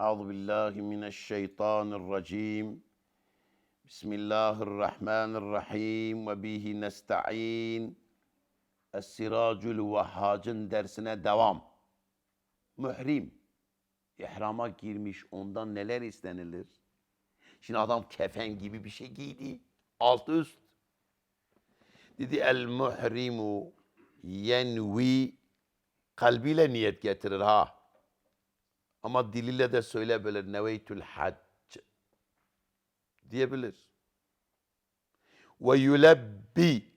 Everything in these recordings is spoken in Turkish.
Euzu billahi mineşşeytanirracim. Bismillahirrahmanirrahim ve bihi nesta'in. Es-Siracul Vehhac'ın dersine devam. Mührim. İhrama girmiş ondan neler istenilir? Şimdi adam kefen gibi bir şey giydi. Alt üst. Dedi el muhrimu yenvi kalbiyle niyet getirir ha. Ama diliyle de söyleyebilir. Neveytül hac diyebilir. Ve yulebbi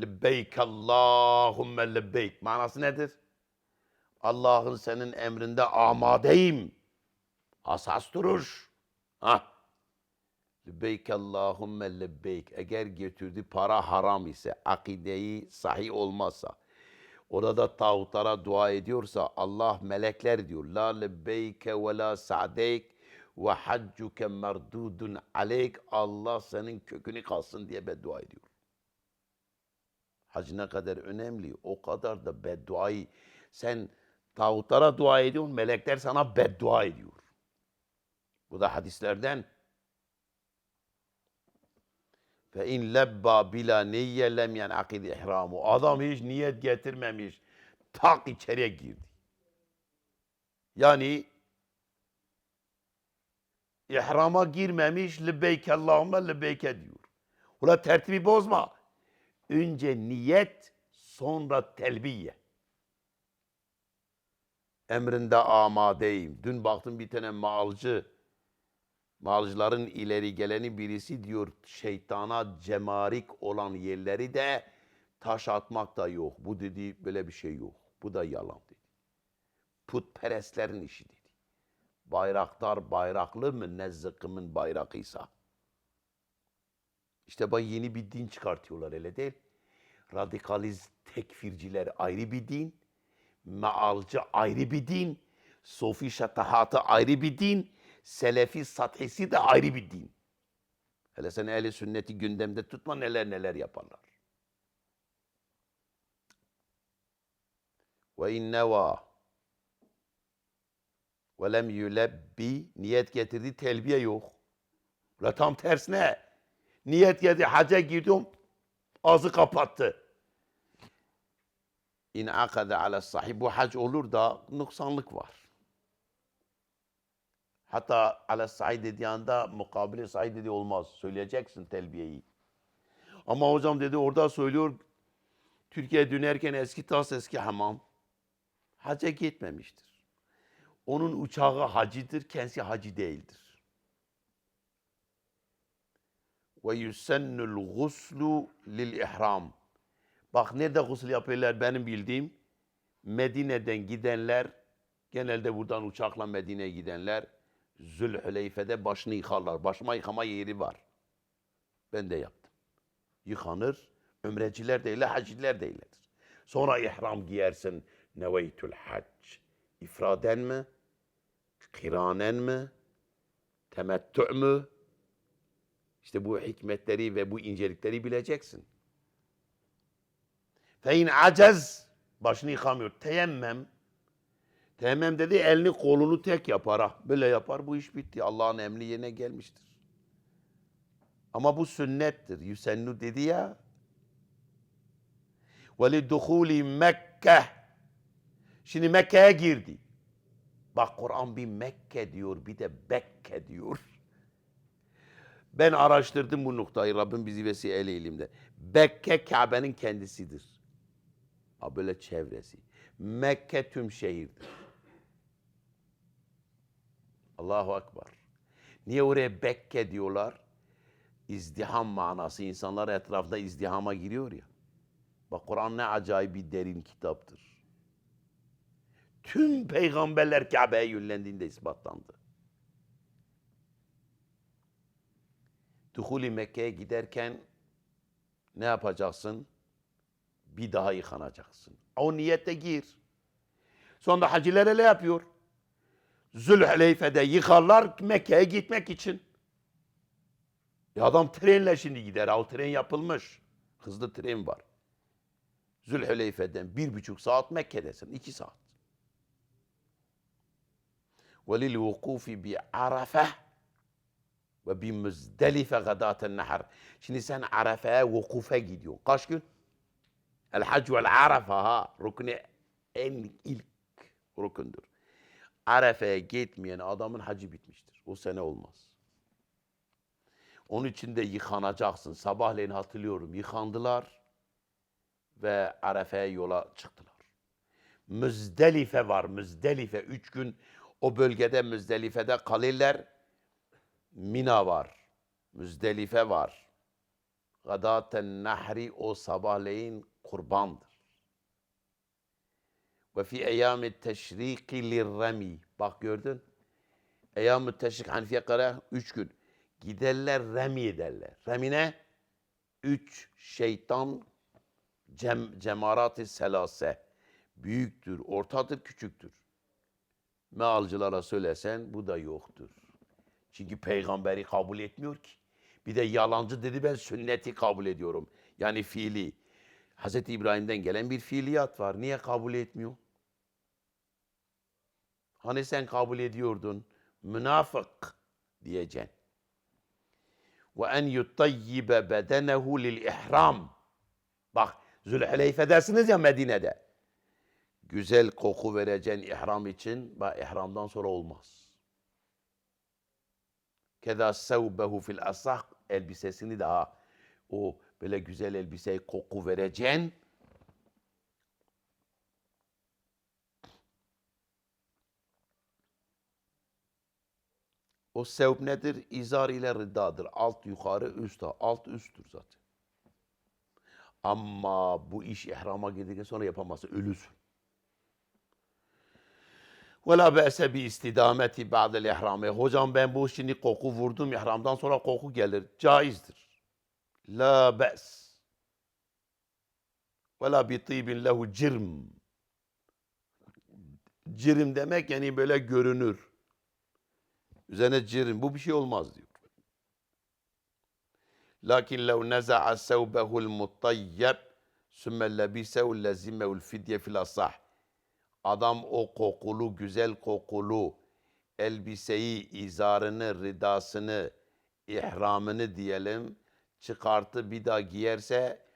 lebbeyk Allahümme lebbeyk. Manası nedir? Allah'ın senin emrinde amadeyim. Asas duruş. Ha. Lebbeyk Allahümme lebbeyk. Eğer getirdiği para haram ise, akideyi sahih olmazsa, orada tağutlara dua ediyorsa Allah melekler diyor. La lebbeyke ve la sa'deyk ve haccuke merdudun aleyk. Allah senin kökünü kalsın diye beddua ediyor. Hac ne kadar önemli, o kadar da bedduayı sen tağutlara dua ediyorsun, melekler sana beddua ediyor. Bu da hadislerden. Fe in lebba bila niyye lem yenakid ihramu. Adam hiç niyet getirmemiş. Tak içeriye girdi. Yani ihrama girmemiş lebeyk Allahümme lebeyke diyor. Ula tertibi bozma. Önce niyet sonra telbiye. Emrinde amadeyim. Dün baktım bir tane malcı Malcıların ileri geleni birisi diyor şeytana cemarik olan yerleri de taş atmak da yok. Bu dedi böyle bir şey yok. Bu da yalan dedi. Putperestlerin işi dedi. Bayraktar bayraklı mı ne zıkkımın bayrağıysa. İşte bak yeni bir din çıkartıyorlar öyle değil. Radikaliz tekfirciler ayrı bir din. Mealcı ayrı bir din. Sofi şatahatı ayrı bir din. Selefi sathisi de ayrı bir din. Hele sen ehli sünneti gündemde tutma neler neler yaparlar. Ve inneva ve lem yulebbi niyet getirdi telbiye yok. La tam tersine. Niyet geldi haca girdim ağzı kapattı. İn akade ala sahib bu hac olur da noksanlık var. Hatta ala said dediği anda mukabele said dediği olmaz. Söyleyeceksin telbiyeyi. Ama hocam dedi orada söylüyor Türkiye dönerken eski tas eski hamam. Hacca gitmemiştir. Onun uçağı hacıdır, kendisi hacı değildir. Ve yusennul guslu lil ihram. Bak nerede gusül yapıyorlar benim bildiğim. Medine'den gidenler, genelde buradan uçakla Medine'ye gidenler, Zülhüleyfe'de başını yıkarlar. Başıma yıkama yeri var. Ben de yaptım. Yıkanır. Ömreciler de öyle, haciler de öyledir. Sonra ihram giyersin. Neveytül hac. İfraden mi? Kiranen mi? Temettü mü? İşte bu hikmetleri ve bu incelikleri bileceksin. Fe in acez başını yıkamıyor. Teyemmem Teyemmüm dedi elini kolunu tek yapar ha. Böyle yapar bu iş bitti. Allah'ın emri yerine gelmiştir. Ama bu sünnettir. Yüsennu dedi ya. Ve li Mekke. Şimdi Mekke'ye girdi. Bak Kur'an bir Mekke diyor bir de Bekke diyor. Ben araştırdım bu noktayı. Rabbim bizi vesile elimde. Bekke Kabe'nin kendisidir. Ha böyle çevresi. Mekke tüm şehirdir. Allahu Akbar. Niye oraya Bekke diyorlar? İzdiham manası. İnsanlar etrafta izdihama giriyor ya. Bak Kur'an ne acayip bir derin kitaptır. Tüm peygamberler Kabe'ye yönlendiğinde ispatlandı. Duhuli Mekke'ye giderken ne yapacaksın? Bir daha yıkanacaksın. O niyette gir. Sonra haciler öyle yapıyor. Zülhüleyfe'de yıkarlar Mekke'ye gitmek için. Ya adam trenle şimdi gider. O tren yapılmış. Hızlı tren var. Zülhüleyfe'den bir buçuk saat Mekke'desin. iki saat. وَلِلْوُقُوفِ بِعَرَفَةِ ve bir müzdelife gadaten nehar. Şimdi sen Arafa'ya vukufe gidiyorsun. Kaç gün? El hac vel arafa ha. Rukni en ilk rukundur. Arafa'ya gitmeyen adamın hacı bitmiştir. O sene olmaz. Onun için de yıkanacaksın. Sabahleyin hatırlıyorum yıkandılar ve Arafa'ya yola çıktılar. Müzdelife var. Müzdelife. Üç gün o bölgede Müzdelife'de kalırlar. Mina var. Müzdelife var. Gadaten nahri o sabahleyin kurbandır. Ve fi eyyâmi teşriki lirremi. Bak gördün. Eyyâmi teşrik Hanifiye kara üç gün. Giderler remi ederler. Remi ne? Üç şeytan cem, cemarat-ı selase. Büyüktür, ortadır, küçüktür. Mealcılara söylesen bu da yoktur. Çünkü peygamberi kabul etmiyor ki. Bir de yalancı dedi ben sünneti kabul ediyorum. Yani fiili. Hz. İbrahim'den gelen bir fiiliyat var. Niye kabul etmiyor? Hani sen kabul ediyordun? Münafık diyeceksin. Ve en yutayyibe bedenehu lil ihram. Bak Zülhüleyfe'desiniz ya Medine'de. Güzel koku vereceksin ihram için. Bak ihramdan sonra olmaz. Keda sevbehu fil asah elbisesini daha o böyle güzel elbiseyi koku vereceksin. O sevb nedir? İzar ile rıdadır. Alt yukarı üst alt üsttür zaten. Ama bu iş ihrama girdikten sonra yapamazsın. Ölüsün. Be'se bi istidameti ba'del ihrame. Hocam ben bu şimdi koku vurdum ihramdan sonra koku gelir. Caizdir. La be's. Bi tibin lehu cirm. Cirim demek yani böyle görünür. Üzerine cirim. Bu bir şey olmaz diyor. Lakin lev neza'a sevbehu'l mutayyib sümme lebisehu lezimehu'l fidye fil asah. Adam o kokulu, güzel kokulu elbiseyi, izarını, ridasını, ihramını diyelim çıkartıp bir daha giyerse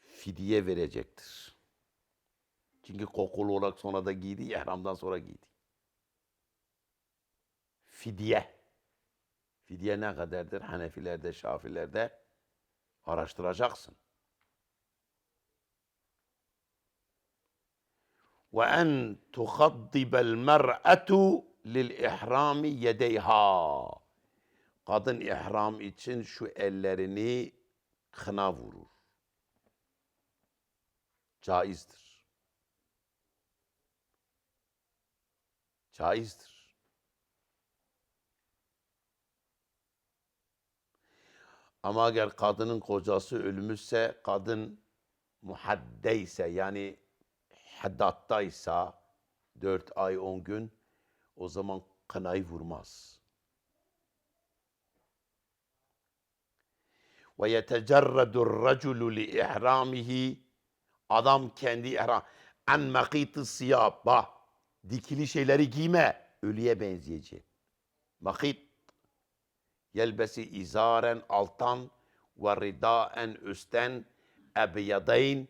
fidye verecektir. Çünkü kokulu olarak sonra da giydi, ihramdan sonra giydi. Fidye. Fidye ne kadardır? Hanefilerde, Şafilerde araştıracaksın. Ve en tuhaddibel mer'atu lil ihrami yedeyha. Kadın ihram için şu ellerini kına vurur. Caizdir. Caizdir. Ama eğer kadının kocası ölmüşse, kadın muhaddeyse yani haddattaysa dört ay on gün o zaman kınayı vurmaz. Ve yetecerredur raculu li ihramihi adam kendi ihram an makitı siyab bak dikili şeyleri giyme ölüye benzeyecek. Makit يلبس إزارا ألطان ورداء أستان أبيضين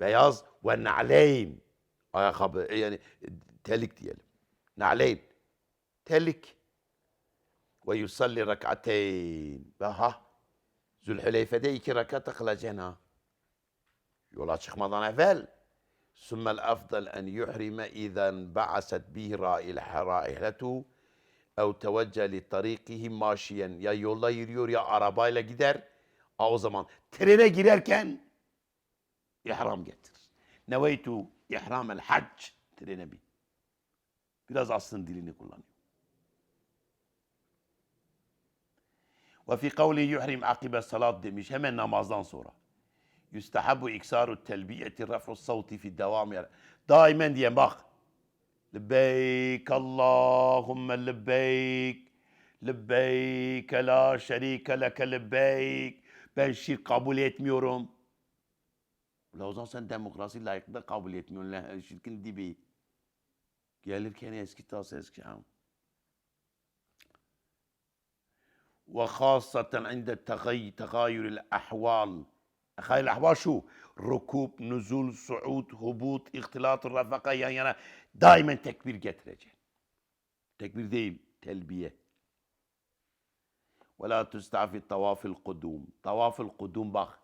بياض ونعلين. آه خبر يعني تلك ديال نعلين. تلك. ويصلي ركعتين. بها ذو الحليفة دي ركعة ركعة جنة يولا شيخ مضان أفال ثم الأفضل أن يحرم إذا انبعثت به رائحته tevecce li tarikihi maşiyen ya yolda yürüyor ya arabayla gider. A o zaman trene girerken ihram getir. Neveytu ihram el hac trene bin. Biraz aslında dilini kullanıyor. Ve fi kavli yuhrim akibe salat demiş hemen namazdan sonra. Yustahabu iksaru telbiyeti raf'u savti fi devam yer. Daimen diye bak. لبيك اللهم لبيك لبيك لا شريك لك لبيك Ben şirk kabul etmiyorum. Ula o zaman sen demokrasi layıkında kabul etmiyorsun. La, şirkin dibi. Gelirken eski tas eski ham. وخاصة عند inde tegayür el ahval. Hayır ahval. rukup, nüzul, suud, hubut, ihtilat-ı rafaka yan yana daimen tekbir getireceksin. Tekbir değil, telbiye. Ve la tustafi tavafil kudum. Tavafil kudum bak.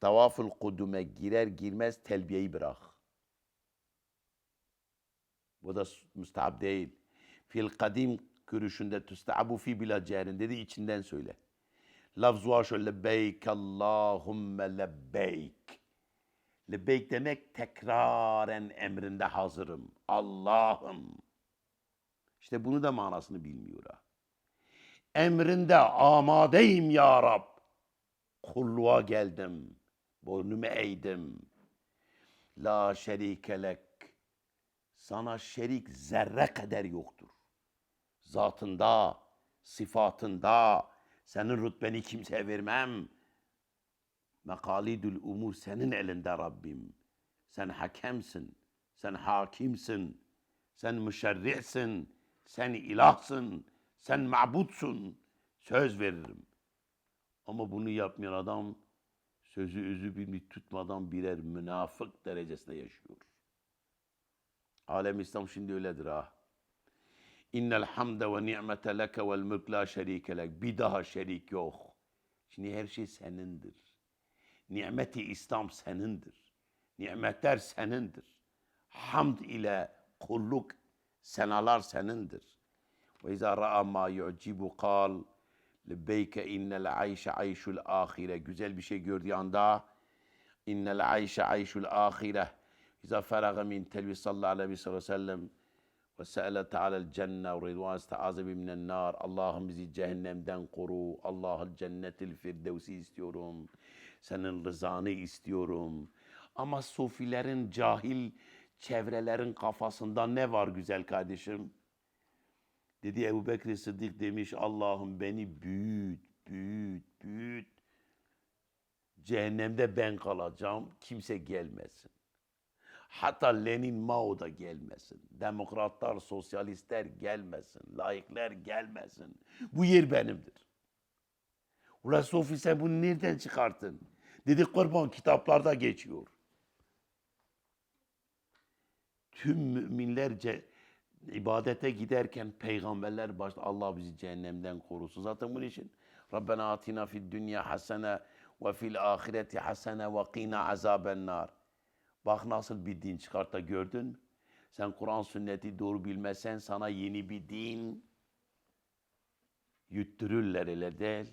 Tavafil kudume girer girmez telbiyeyi bırak. Bu da müstahap değil. Fil kadim görüşünde tüstabu fi bila ceherin dedi içinden söyle. Lafzu şöyle lebbeyk Allahümme lebbeyk. Lebbeyk demek tekraren emrinde hazırım. Allah'ım. İşte bunu da manasını bilmiyor ha. Emrinde amadeyim ya Rab. Kulluğa geldim. Boynumu eğdim. La şerike lek. Sana şerik zerre kadar yoktur. Zatında, sıfatında, senin rütbeni kimseye vermem. Mekalidül umur senin elinde Rabbim. Sen hakemsin, sen hakimsin, sen müşerri'sin, sen ilahsın, sen ma'budsun. Söz veririm. Ama bunu yapmayan adam sözü özü bilmi tutmadan birer münafık derecesinde yaşıyor. Alem İslam şimdi öyledir ha. İnnel hamde ve ni'mete leke vel mülk la şerike lek. Bir daha şerik yok. Şimdi her şey senindir. Nimeti İslam senindir. Nimetler senindir. Hamd ile kulluk senalar senindir. Ve izâ ra'a ma yu'cibu kal lebbeyke innel ayşe ayşul ahire. Güzel bir şey gördüğü anda innel ayşe ayşul ahire. İzâ feraga min telbi sallallahu aleyhi ve sellem ve se'ele teala'l cenne ve ridvan ista'aze bi minen nar. Allah'ım bizi cehennemden koru. Allah'ın cennetil firdevsi istiyorum. Senin rızanı istiyorum. Ama sufilerin cahil çevrelerin kafasında ne var güzel kardeşim? Dedi Ebu Bekir Sıddık demiş Allah'ım beni büyüt, büyüt, büyüt. Cehennemde ben kalacağım, kimse gelmesin. Hatta Lenin Mao da gelmesin. Demokratlar, sosyalistler gelmesin. Laikler gelmesin. Bu yer benimdir. Ulan Sofi sen bunu nereden çıkarttın? Dedi kurban kitaplarda geçiyor. Tüm müminlerce ibadete giderken peygamberler başta Allah bizi cehennemden korusun. Zaten bunun için Rabbena atina fid dünya hasene ve fil ahireti hasene ve qina azaben nar. Bak nasıl bir din çıkartta gördün. Sen Kur'an sünneti doğru bilmezsen sana yeni bir din yüttürürler öyle değil.